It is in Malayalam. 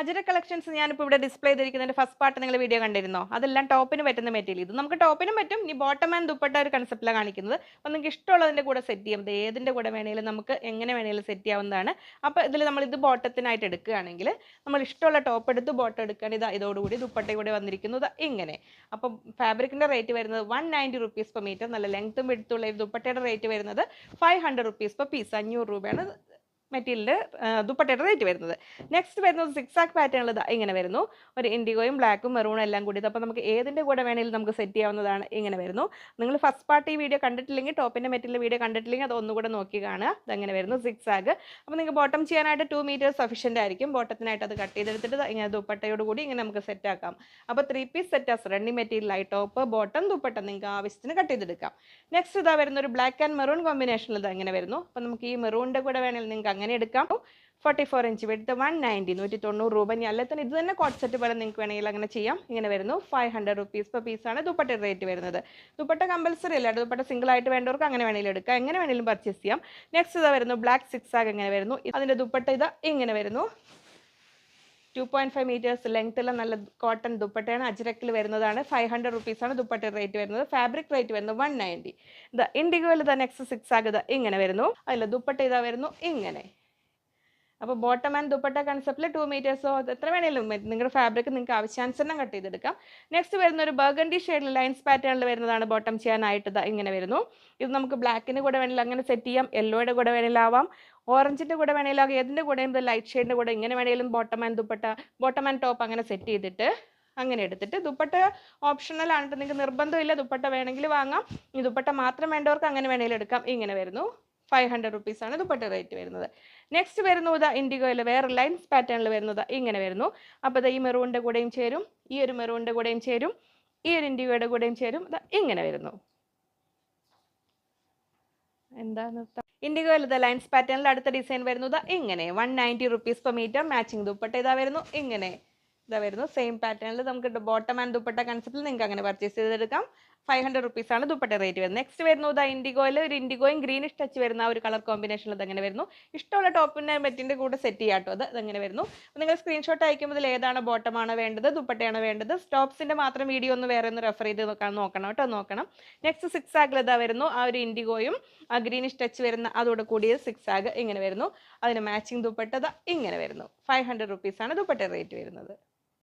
അജര കളക്ഷൻസ് ഞാനിപ്പോൾ ഇവിടെ ഡിസ്പ്ലേ ചെയ്തിരിക്കുന്നതിന്റെ ഫസ്റ്റ് പാർട്ട് നിങ്ങൾ വീഡിയോ കണ്ടിരുന്നോ? അതെല്ലാം ടോപ്പിന് പറ്റുന്ന മെറ്റീരിയൽ ഇത് നമുക്ക് ടോപ്പിനും പറ്റും ഇനി ബോട്ടം ആൻഡ് ദുപ്പട്ട ഒരു കൺസെപ്റ്റിലാണ് കാണിക്കുന്നത്. അപ്പോൾ നിങ്ങൾക്ക് ഇഷ്ടമുള്ളതിന്റെ കൂടെ സെറ്റ് ചെയ്യാം. ഇത് ഏതിന്റെ കൂടെ വേണമെങ്കിലും നമുക്ക് എങ്ങനെ വേണമെങ്കിലും സെറ്റ് ചെയ്യാവുന്നതാണ്. അപ്പോൾ ഇതിൽ നമ്മൾ ഇത് ബോട്ടത്തിനായിട്ട് എടുക്കുകയാണെങ്കിൽ നമ്മൾ ഇഷ്ടമുള്ള ടോപ്പ് എടുത്ത് ബോട്ടം എടുക്കുകയാണ്. ഇത് ഇതോടുകൂടി ദുപ്പട്ട കൂടെ വന്നിരിക്കുന്നത് ഇങ്ങനെ. അപ്പം ഫാബ്രിക്കിന്റെ റേറ്റ് വരുന്നത് one ninety rupees per metre നല്ല ലെങ്ത്തും എടുത്തുള്ള ഈ ദുപ്പട്ടയുടെ റേറ്റ് വരുന്നത് five hundred rupees per piece അഞ്ഞൂറ് രൂപയാണ് മെറ്റീരിയലിന്റെ ദുപ്പട്ടയുടെ റേറ്റ് വരുന്നത്. നെക്സ്റ്റ് വരുന്നത് സിക്സ് ആക്ക് പാറ്റേണിൽ ഇങ്ങനെ വരുന്നു. ഒരു ഇൻഡിഗോയും ബ്ലാക്കും മെറൂണും എല്ലാം കൂടി അപ്പോൾ നമുക്ക് ഏതിന്റെ കൂടെ വേണമെങ്കിലും നമുക്ക് സെറ്റ് ചെയ്യാവുന്നതാണ് ഇങ്ങനെ വരുന്നു. നിങ്ങൾ ഫസ്റ്റ് പാർട്ടി വീഡിയോ കണ്ടിട്ടില്ലെങ്കിൽ ടോപ്പിന്റെ മെറ്റീരിയൽ വീഡിയോ കണ്ടിട്ടില്ലെങ്കിൽ അത് ഒന്നുകൂടെ നോക്കി കാണുക. അതങ്ങനെ വരുന്നു സിക്സ് അപ്പോൾ നിങ്ങൾക്ക് ബോട്ടം ചെയ്യാനായിട്ട് ടു മീറ്റർ സഫീഷ്യന്റ് ആയിരിക്കും. ബോട്ടത്തിനായിട്ട് അത് കട്ട് ചെയ്തെടുത്തിട്ട് ഇങ്ങനെ ദുപ്പട്ടയോട് കൂടി ഇങ്ങനെ നമുക്ക് സെറ്റ് ആക്കാം. അപ്പോൾ ത്രീ പീസ് സെറ്റാസ് മെറ്റീരിയൽ ആയി ടോപ്പ് ബോട്ടം ദുപ്പട്ട നിങ്ങൾക്ക് ആവശ്യത്തിന് കട്ട് ചെയ്തെടുക്കാം. നെക്സ്റ്റ് ഇതാ വരുന്ന ഒരു ബ്ലാക്ക് ആൻഡ് മെറൂൺ കോമ്പിനേഷനിൽ ഇത് ഇങ്ങനെ വരുന്നു. അപ്പോൾ നമുക്ക് ഈ മെറൂണിന്റെ കൂടെ വേണമെങ്കിൽ നിങ്ങൾക്ക് അങ്ങനെ എടുക്കാം. ഫോർട്ടി ഫോർ ഇഞ്ച് വെടുത്ത് വൺ നയന്റി നൂറ്റി തൊണ്ണൂറ് രൂപ. ഇനി അല്ലെ തന്നെ ഇത് തന്നെ കോട്ട് സെറ്റ് പോലെ നിങ്ങൾക്ക് വേണമെങ്കിൽ അങ്ങനെ ചെയ്യാം. ഇങ്ങനെ വരുന്നു. ഫൈവ് ഹൺഡ്രഡ് റുപ്പീസ് പെർ പീസാണ് ദുപ്പട്ട റേറ്റ് വരുന്നത്. ദുപ്പട്ട കമ്പൽസറി അല്ല? ദുപ്പട്ട സിംഗിൾ ആയിട്ട് വേണ്ടവർക്ക് അങ്ങനെ വേണമെങ്കിലും എടുക്കാം. എങ്ങനെ വേണമെങ്കിലും പർച്ചേസ് ചെയ്യാം. നെക്സ്റ്റ് ഇതാ വരുന്നു. ബ്ലാക്ക് സിക്സ് ആഗ് എങ്ങനെ വരുന്നു. അതിന്റെ ദുപ്പട്ട ഇത് ഇങ്ങനെ വരുന്നു. ടു പോയിന്റ് ഫൈവ് മീറ്റേഴ്സ് ലെങ്ത്തുള്ള നല്ല കോട്ടൺ ദുപ്പട്ടയാണ് അജ്രക്കിൽ വരുന്നതാണ്. ഫൈവ് ഹൺഡ്രഡ് റുപ്പീസാണ് ദുപ്പട്ട റേറ്റ് വരുന്നത്. ഫാബ്രിക് റേറ്റ് വരുന്നത് വൺ നയന്റി ഇത് ഇൻഡിഗോയിൽ ദ നെക്സ്റ്റ് സിക്സ് ആകുക. ഇങ്ങനെ വരുന്നു. അതിൽ ദുപ്പട്ട ഇതാ വരുന്നു. ഇങ്ങനെ. അപ്പോൾ ബോട്ടം ആൻഡ് ദുപ്പട്ട കൺസെപ്റ്റിൽ ടു മീറ്റേഴ്സോ എത്ര വേണേലും നിങ്ങളുടെ ഫാബ്രിക് നിങ്ങൾക്ക് ആവശ്യാനുസരണം കട്ട് ചെയ്തെടുക്കാം. നെക്സ്റ്റ് വരുന്ന ഒരു ബർഗണ്ടി ഷെയ്ഡിൽ ലൈൻസ് പാറ്റേണിൽ വരുന്നതാണ് ബോട്ടം ചെയ്യാനായിട്ട് ഇങ്ങനെ വരുന്നു. ഇത് നമുക്ക് ബ്ലാക്കിന് കൂടെ വേണമെങ്കിൽ അങ്ങനെ സെറ്റ് ചെയ്യാം. യെല്ലോയുടെ കൂടെ വേണമെങ്കിലും ആവാം. ഓറഞ്ചിന്റെ കൂടെ വേണമെങ്കിലും ഏതിന്റെ കൂടെയും ലൈറ്റ് ഷെയ്ഡിന്റെ കൂടെ ഇങ്ങനെ വേണമെങ്കിലും bottom and dupatta bottom and top അങ്ങനെ സെറ്റ് ചെയ്തിട്ട് അങ്ങനെ എടുത്തിട്ട് ദുപ്പട്ട ഓപ്ഷണൽ ആണ് നിങ്ങൾക്ക് നിർബന്ധമില്ല ദുപ്പട്ട വേണമെങ്കിൽ വാങ്ങാം. ഈ ദുപ്പട്ട മാത്രം വേണ്ടവർക്ക് അങ്ങനെ വേണമെങ്കിലും എടുക്കാം. ഇങ്ങനെ വരുന്നു. ഫൈവ് ഹൺഡ്രഡ് റുപ്പീസാണ് ദുപ്പട്ട റേറ്റ് വരുന്നത്. നെക്സ്റ്റ് വരുന്നു ഇതാ ഇൻഡിഗോയിൽ വേറെ ലൈൻസ് പാറ്റേണിൽ വരുന്നത് ഇങ്ങനെ വരുന്നു. അപ്പോൾ ഈ മെറൂണിന്റെ കൂടെയും ചേരും ഈ ഒരു മെറൂണിന്റെ കൂടെയും ചേരും ഈ ഒരു ഇൻഡിഗോയുടെ കൂടെയും ചേരും ഇങ്ങനെ വരുന്നു. എന്താണ് ഇൻഡിഗോയിൽ ഇത് ലൈൻസ് പാറ്റേണിൽ അടുത്ത ഡിസൈൻ വരുന്നത് ഇങ്ങനെ. One ninety rupees per metre matching dupatta ഇതാ വരുന്നു ഇങ്ങനെ ഇതാ വരുന്നു. സെയിം പാറ്റേണിൽ നമുക്ക് ബോട്ടം ആൻഡ് ദുപ്പട്ട കൺസെപ്റ്റിൽ നിങ്ങൾക്ക് അങ്ങനെ പർച്ചേസ് ചെയ്തെടുക്കാം. ഫൈവ് ഹൺഡ്രഡ് റുപ്പീസ് ആണ് ദുപ്പട്ട റേറ്റ് വരുന്നത്. നെക്സ്റ്റ് വരുന്നത് ഇൻഡിഗോയിൽ ഒരു ഇൻഡിഗോയും ഗ്രീനിഷ് ടച്ച് വരുന്ന ഒരു കളർ കോമ്പിനേഷനിൽ അതങ്ങനെ വരുന്നു. ഇഷ്ടമുള്ള ടോപ്പിന്റെ മെറ്റിന്റെ കൂടെ സെറ്റ് ചെയ്യാട്ടോ. അത് അങ്ങനെ വരുന്നു. നിങ്ങൾ സ്ക്രീൻഷോട്ട് അയക്കുമ്പോൾ ഏതാണ് ബോട്ടമാണ് വേണ്ടത് ദുപ്പട്ടയാണ് വേണ്ടത് സ്റ്റോപ്സിന്റെ മാത്രം വീഡിയോ ഒന്ന് വേറെ ഒന്ന് റെഫർ ചെയ്ത് നോക്കണം കേട്ടോ നോക്കണം. നെക്സ്റ്റ് സിക്സ് ആഗിൽ ഇതാ വരുന്നു. ആ ഒരു ഇൻഡിഗോയും ആ ഗ്രീനിഷ് ടച്ച് വരുന്ന അതോടെ കൂടിയ സിക്സ് ആഗ് ഇങ്ങനെ വരുന്നു. അതിന് മാച്ചിങ് ദുപ്പട്ട ഇങ്ങനെ വരുന്നു. ഫൈവ് ഹൺഡ്രഡ് റുപ്പീസാണ് ദുപ്പട്ട റേറ്റ് വരുന്നത്.